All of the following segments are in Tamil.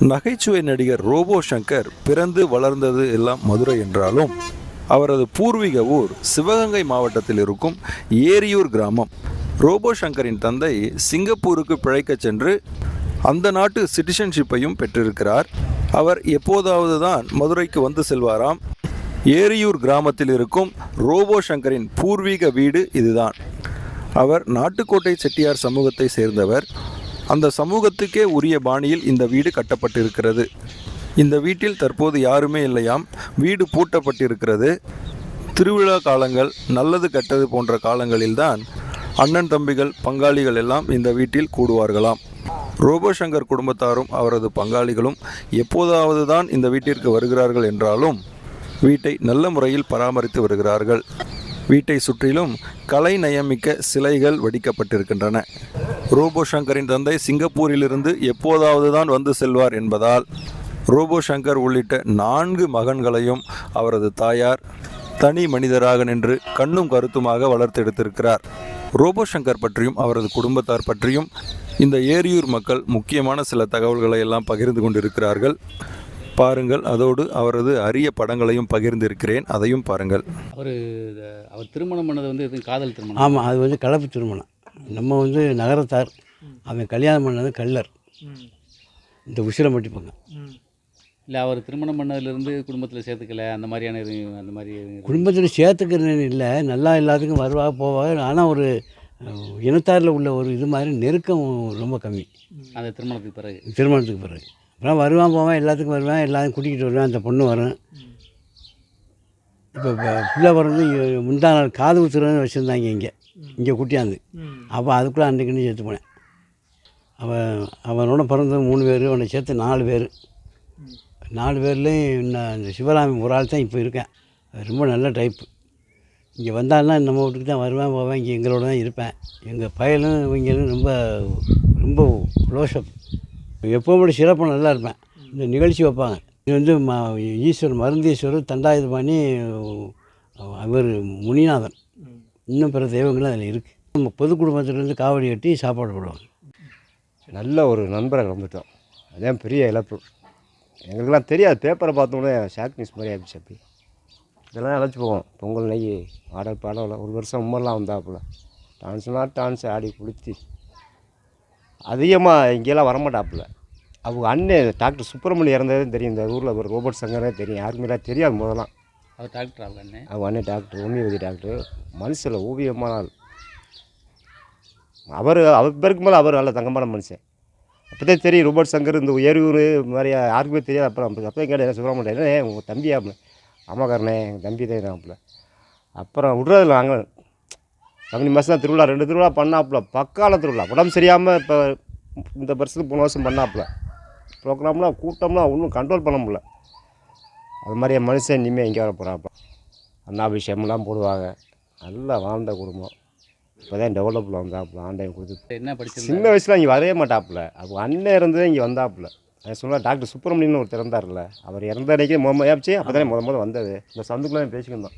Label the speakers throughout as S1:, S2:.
S1: நகைச்சுவை நடிகர் ரோபோ சங்கர் பிறந்து வளர்ந்தது எல்லாம் மதுரை என்றாலும் அவரது பூர்வீக ஊர் சிவகங்கை மாவட்டத்தில் இருக்கும் ஏரியூர் கிராமம். ரோபோ சங்கரின் தந்தை சிங்கப்பூருக்கு பிழைக்கச் சென்று அந்த நாட்டு சிட்டிசன்ஷிப்பையும் பெற்றிருக்கிறார். அவர் எப்போதாவது தான் மதுரைக்கு வந்து செல்வாராம். ஏரியூர் கிராமத்தில் இருக்கும் ரோபோ சங்கரின் பூர்வீக வீடு இதுதான். அவர் நாட்டுக்கோட்டை செட்டியார் சமூகத்தை சேர்ந்தவர். அந்த சமூகத்துக்கே உரிய பாணியில் இந்த வீடு கட்டப்பட்டிருக்கிறது. இந்த வீட்டில் தற்போது யாருமே இல்லையாம். வீடு பூட்டப்பட்டிருக்கிறது. திருவிழா காலங்கள் நல்லது கெட்டது போன்ற காலங்களில்தான் அண்ணன் தம்பிகள் பங்காளிகள் எல்லாம் இந்த வீட்டில் கூடுவார்களாம். ரோபோ சங்கர் குடும்பத்தாரும் அவரது பங்காளிகளும் எப்போதாவது தான் இந்த வீட்டிற்கு வருகிறார்கள் என்றாலும் வீட்டை நல்ல முறையில் பராமரித்து வருகிறார்கள். வீட்டை சுற்றிலும் கலை நயமிக்க சிலைகள் வடிக்கப்பட்டிருக்கின்றன. ரோபோ சங்கரின் தந்தை சிங்கப்பூரிலிருந்து எப்போதாவது தான் வந்து செல்வார் என்பதால் ரோபோ சங்கர் உள்ளிட்ட நான்கு மகன்களையும் அவரது தாயார் தனி மனிதராக நின்று கண்ணும் கருத்துமாக வளர்த்தெடுத்திருக்கிறார் ரோபோ சங்கர் பற்றியும் அவரது குடும்பத்தார் பற்றியும் இந்த ஏரியூர் மக்கள் முக்கியமான சில தகவல்களை எல்லாம் பகிர்ந்து கொண்டிருக்கிறார்கள். பாருங்கள் அதோடு அவரது அரிய படங்களையும் பகிர்ந்திருக்கிறேன். அதையும் பாருங்கள்.
S2: அவர் அவர் திருமணம் பண்ணது வந்து எதுவும் காதல் திருமணம்?
S3: ஆமாம் அது வந்து கலப்பு திருமணம். நம்ம வந்து நகரத்தார் அவன் கல்யாணம் பண்ணது கள்ளர். இந்த உசிரம்பட்டி பக்கம்
S2: இல்லை அவர் திருமணம் பண்ணதுலேருந்து குடும்பத்தில் சேர்த்துக்கல அந்த மாதிரியான அந்த மாதிரி
S3: குடும்பத்தில் சேர்த்துக்கிறேன்னு இல்லை நல்லா எல்லாத்துக்கும் வருவாங்க போவாங்க ஆனால் ஒரு இனத்தாரில் உள்ள ஒரு இது மாதிரி நெருக்கம் ரொம்ப கம்மி.
S2: அந்த திருமணத்துக்கு பிறகு.
S3: திருமணத்துக்கு பிறகு. அப்புறம் வருவான் போவான் எல்லாத்துக்கும் வருவேன் எல்லாரும் கூட்டிகிட்டு வருவேன் அந்த பொண்ணு வரும். இப்போ பிள்ளை பிறந்து முந்தா நாள் காது குத்துறதுன்னு வச்சுருந்தாங்க இங்கே. இங்கே குட்டியாந்து அப்போ அதுக்குள்ளே அன்றைக்குன்னு சேர்த்து போனேன். அவன் அவனோட பிறந்தது மூணு பேர் அவனை சேர்த்து நாலு பேர். நாலு பேர்லேயும் நான் இந்த சிவராமி ஒரு ஆள் தான் இப்போ இருக்கேன். அது ரொம்ப நல்ல டைப்பு இங்கே வந்தாலும் நம்ம வீட்டுக்கு தான் வருவேன் போவேன். இங்கே எங்களோட தான் இருப்பேன். எங்கள் பயலும் இவங்களும் ரொம்ப ரொம்ப க்ளோஷப் எப்போவும் சிறப்பாக நல்லா இருப்பேன். இந்த நிகழ்ச்சி வைப்பாங்க. இது வந்து ம ஈஸ்வரர் மருந்தீஸ்வரர் தண்டாயுதபாணி அவர் முனிநாதன். இன்னும் பிற தெய்வங்களும் அதில் இருக்குது நம்ம பொது குடும்பத்துலேருந்து காவடி கட்டி சாப்பாடு போடுவாங்க.
S4: நல்ல ஒரு நண்பரை வந்துட்டோம். அதான் பெரிய இழப்பு. எங்களுக்கெல்லாம் தெரியாது. பேப்பரை பார்த்தோன்னே ஷாக் நியூஸ் மாதிரி ஆயிடுச்சு அப்படி. இதெல்லாம் அழைச்சி போவோம். பொங்கல் நெய் ஆடல் பாடல் ஒரு வருஷம் உமர்லாம் வந்தாப்புல. டான்ஸ்னா டான்ஸ் ஆடி குளித்து அதிகமாக இங்கெல்லாம் வரமாட்டாப்புல. அவங்க அண்ணன் டாக்டர் சுப்பிரமணியம் இறந்ததே தெரியும். இந்த ஊரில் ஒரு ரோபோட் சங்கரே தெரியும். யாருக்குமே தெரியாது முதலாம்
S2: அவர் டாக்டர் அவங்க அண்ணன்
S4: அவங்க அண்ணன் டாக்டர் ஹோமியோபதி டாக்டர் மனுஷில் ஓவியமான ஆள் அவர் அவர் பேருக்கு மேலே அவர் நல்ல தங்கமான மனுஷன். அப்போதான் தெரியும் ரோபோட் சங்கர் இந்த உயர்வூர் இந்த மாதிரி யாருக்குமே தெரியாது. அப்புறம் அப்போ அப்போ கேட்டேன் சுப்பிரமணியம் என்ன உங்கள் தம்பியா ஆமாக்காரனே எங்கள் தம்பி தான் அப்பல அப்புறம் விட்றதில்ல நாங்கள் கம்பெனி மாதம் தான் திருவிழா ரெண்டு திருவிழா பண்ணாப்புல பக்கால திருவிழா. உடம்பு சரியாமல் இப்போ இந்த வருஷத்துக்கு போன வருஷம் பண்ணாப்புல. ப்ரோக்ராம்லாம் கூட்டம்லாம் ஒன்றும் கண்ட்ரோல் பண்ண முடியல. அது மாதிரி மனுஷன் இனிமேல் எங்கே வர போகிறாப்பா அண்ணாபிஷேகம்லாம் போடுவாங்க. நல்லா வாழ்ந்த குடும்பம். இப்போ தான் டெவலப்பில் வந்தாப்புல ஆண்டையும் கொடுத்து.
S2: என்ன படிச்சிருந்தாரு?
S4: சின்ன வயசில் இங்கே வரவே மாட்டாப்புல. அவங்க அண்ணன் இருந்ததே இங்கே வந்தாப்புல. அது சொன்னால் டாக்டர் சுப்பிரமணியன் ஒருத்தர் இருந்தார்ல அவர் இறந்த அன்றைக்கி முத ஏப்ச்சு அப்போ தானே முத முத வந்தது. இந்த சந்துக்குள்ளே பேசிக்கிருந்தோம்.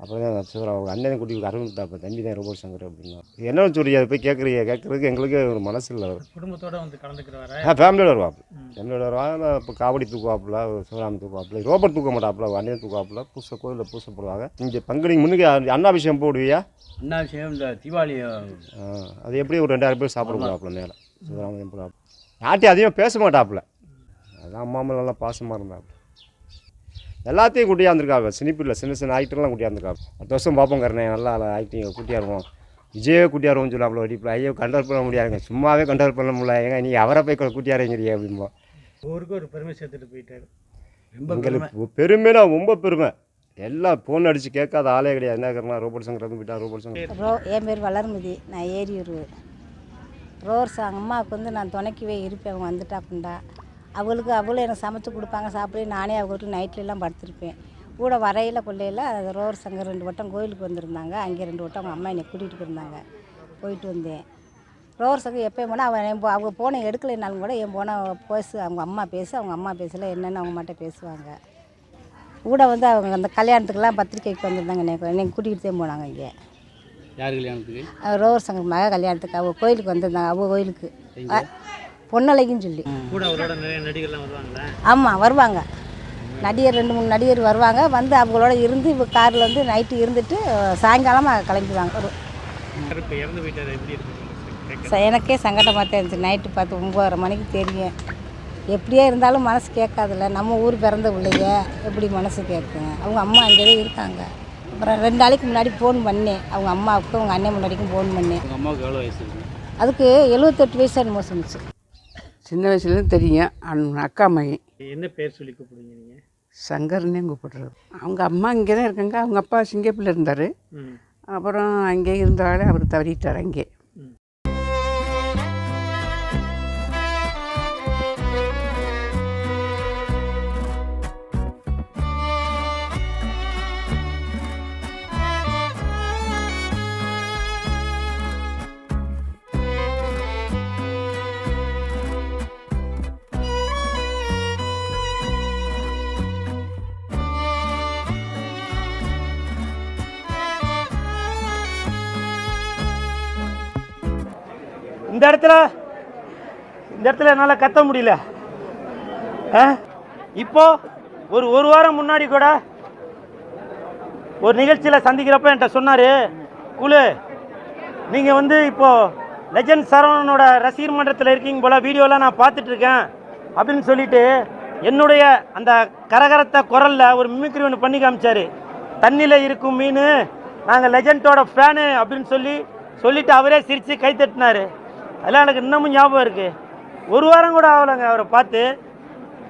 S4: அப்போ தான் சிவரா அவங்க அண்ணனை கூட்டி அரவிந்தாப்ப தம்பி தான் ரோபோட் சங்கர் அப்படின்னா. என்னன்னு சொல்லி அதை போய் கேட்குறீங்க கேட்குறதுக்கு எங்களுக்கு ஒரு மனசு இல்லை.
S5: குடும்பத்தோட வந்து கலந்துக்கிறவர?
S4: ஆ ஃபேமிலியோட வருவாப்புல. ஃபேமிலியோட வருவாங்க. இப்போ காவடி தூக்குவாப்புல சிவராமன் தூக்குவாப்புல ரோபோட் தூக்க மாட்டாப்புல அண்ணன் தூக்குவாப்புல பூசை கோயிலில் பூசை போடுவாங்க. இங்கே பங்குனி முன்னுக்கு அண்ணாபிஷேகம் போடுவியா?
S3: அண்ணாபிஷேகம் இந்த தீபாவளி
S4: அது எப்படி ஒரு ரெண்டாயிரம் பேர் சாப்பிட போடாப்புல மேலே. சிவராமன் போடாப்புல யார்ட்டையும் அதிகமாக பேச மாட்டாப்புல. அதான் அம்மா நல்லா பாசமாக இருந்தாப்புல. எல்லாத்தையும் கூட்டியாந்துருக்காங்க. சினிப்பில் சின்ன சின்ன ஆக்டர்லாம் கூட்டியாந்துருக்காங்க. அடுத்த வருஷம் பார்ப்போம் கரணே. நல்லா ஆக்டிங் கூட்டியாருவோம். விஜயே கூட்டியாருவோம் சொல்லாப்புல வெடிப்பில் ஐயோ கண்ட்ரோல் பண்ண முடியாதுங்க. சும்மாவே கண்ட்ரோல் பண்ண முடியல. ஏங்க நீ அவரை போய் கூட்டியாருங்கிறீ அப்படிம்போம்
S5: ஊருக்கு ஒரு பெருமை சேர்த்துட்டு போயிட்டாரு.
S3: ரொம்ப
S4: பெருமைனா ரொம்ப பெருமை. எல்லாம் ஃபோன் அடித்து கேட்காத ஆளே கிடையாது. என்ன கரணா ரோபோட் சங்கர் வந்து போயிட்டா ரோபோட் சங்கர்.
S6: ரோ என் பேர் வளர்மதி. நான் ஏரியூர். ரோர்ஸ் அவங்க அம்மாவுக்கு வந்து நான் துணைக்கவே இருப்பேன். அவங்க வந்துட்டாப்புண்டா. அவளுக்கு அவளும் எனக்கு சமைச்சு கொடுப்பாங்க சாப்பிட நானே அவங்க வீட்டில் நைட்லலாம் படுத்திருப்பேன். கூட வரையில் கொள்ளையில் ரோர் சங்கர் ரெண்டு வட்டம் கோயிலுக்கு வந்திருந்தாங்க. அங்கே ரெண்டு வட்டம் அவங்க அம்மா என்னை கூட்டிகிட்டு போயிருந்தாங்க. போயிட்டு வந்தேன். ரோர் சங்கர் எப்போயும் போனால் அவன் என் போ- அவங்க போனை எடுக்கலைனாலும் கூட என் போனை பேசு அவங்க அம்மா பேசு அவங்க அம்மா பேசல என்னென்னு அவங்க மாட்ட பேசுவாங்க. கூட வந்து அவங்க அந்த கல்யாணத்துக்கெல்லாம் பத்திரிக்கைக்கு வந்திருந்தாங்க. என்னை என்னை கூட்டிகிட்டு தான் போனாங்க இங்கே.
S2: யார் கல்யாணத்துக்கு?
S6: ரோவர் சங்கர் மக கல்யாணத்துக்கு அவங்க கோயிலுக்கு வந்திருந்தாங்க அவங்க கோயிலுக்கு? பொன்னலைக்குன்னு சொல்லி.
S5: கூட அவரோட நிறைய நடிகர்லாம் வருவாங்களா?
S6: ஆமாம் வருவாங்க. நடிகர் ரெண்டு மூணு நடிகர் வருவாங்க. வந்து அவங்களோட இருந்து இப்போ காரில் வந்து நைட்டு இருந்துட்டு சாயங்காலமாக கிளம்பிடுவாங்க. ஒரு எனக்கே சங்கடமாக இருந்துச்சு. நைட்டு பார்த்து ஒம்பதரை மணிக்கு தெரியும். எப்படியே இருந்தாலும் மனசு கேட்காதுல்ல. நம்ம ஊர் பிறந்த பிள்ளைங்க. எப்படி மனசு கேட்கும்? அவங்க அம்மா அங்கேயே இருக்காங்க. அப்புறம் ரெண்டு நாளைக்கு முன்னாடி ஃபோன் பண்ணேன். அவங்க அம்மாவுக்கும் அவங்க அண்ணன் முன்னாடிக்கும் ஃபோன் பண்ணேன். அதுக்கு எழுபத்தெட்டு வயசு என்னமோ சொன்னிச்சு
S7: சின்ன வயசுலேருந்து தெரியும். அக்கா மகன்.
S5: என்ன பேர் சொல்லி கூப்பிடுவீங்க நீங்கள்
S7: சங்கர்னே கூப்பிடுறது. அவங்க அம்மா இங்கே தான் இருக்காங்க. அவங்க அப்பா சிங்கப்பூரில் இருந்தார். அப்புறம் அங்கே இருந்தாலே அவர் தவறிட்டார் அங்கே.
S5: இந்த இடத்துல இந்த இடத்துல என்னால் கத்த முடியல. ஆ? இப்போ ஒரு ஒரு வாரம் முன்னாடி கூட ஒரு நிகழ்ச்சியில் சந்திக்கிறப்ப என்கிட்ட சொன்னார் குழு நீங்கள் வந்து இப்போது லெஜண்ட் சரவணனோட ரசிகர் மன்றத்தில் இருக்கீங்க போல் வீடியோலாம் நான் பார்த்துட்ருக்கேன் அப்படின்னு சொல்லிட்டு என்னுடைய அந்த கரகரத்த குரலில் ஒரு மிமிக்ரி ஒன்று பண்ணி காமிச்சார். தண்ணியில் இருக்கும் மீன் நாங்கள் லெஜண்டோட ஃபேனு அப்படின்னு சொல்லி சொல்லிவிட்டு அவரே சிரித்து கை தட்டினார். அதெல்லாம் எனக்கு இன்னமும் ஞாபகம் இருக்குது ஒரு வாரம் கூட ஆகலைங்க அவரை பார்த்து.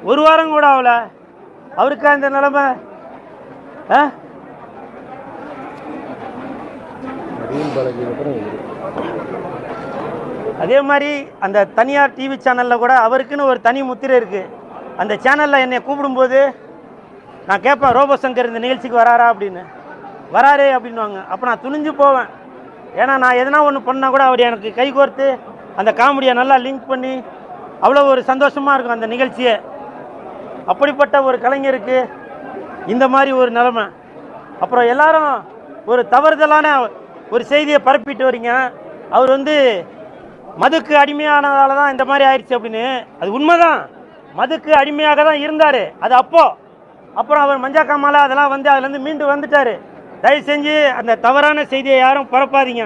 S5: ஒரு வாரம் கூட ஆகல. அவருக்கா இந்த நிலமை? ஆ? அதே மாதிரி அந்த தனியார் டிவி சேனலில் கூட அவருக்குன்னு ஒரு தனி முத்திரை இருக்குது அந்த சேனலில் என்னை கூப்பிடும்போது நான் கேட்பேன் ரோபோ சங்கர் இந்த நிகழ்ச்சிக்கு வராரா? அப்படின்னு. வராரே அப்படின்வாங்க அப்போ நான் துணிஞ்சு போவேன். ஏன்னா நான் எதனா ஒன்று பண்ணால் கூட அவர் எனக்கு கை கோர்த்து அந்த காமெடியை நல்லா லிங்க் பண்ணி அவ்வளோ ஒரு சந்தோஷமாக இருக்கும் அந்த நிகழ்ச்சியை. அப்படிப்பட்ட ஒரு கலைஞருக்கு இந்த மாதிரி ஒரு நிலைமை. அப்புறம் எல்லாரும் ஒரு தவறுதலான ஒரு செய்தியை பரப்பிட்டு வரீங்க. அவர் வந்து மதுக்கு அடிமையானதால தான் இந்த மாதிரி ஆயிடுச்சு அப்படின்னு. அது உண்மைதான். மதுக்கு அடிமையாக தான் இருந்தார். அது அப்போ. அப்புறம் அவர் மஞ்சா காமால அதெல்லாம் வந்து அதுலேருந்து மீண்டு வந்துட்டார். தயவு செஞ்சு அந்த தவறான செய்தியை யாரும் பரப்பாதீங்க.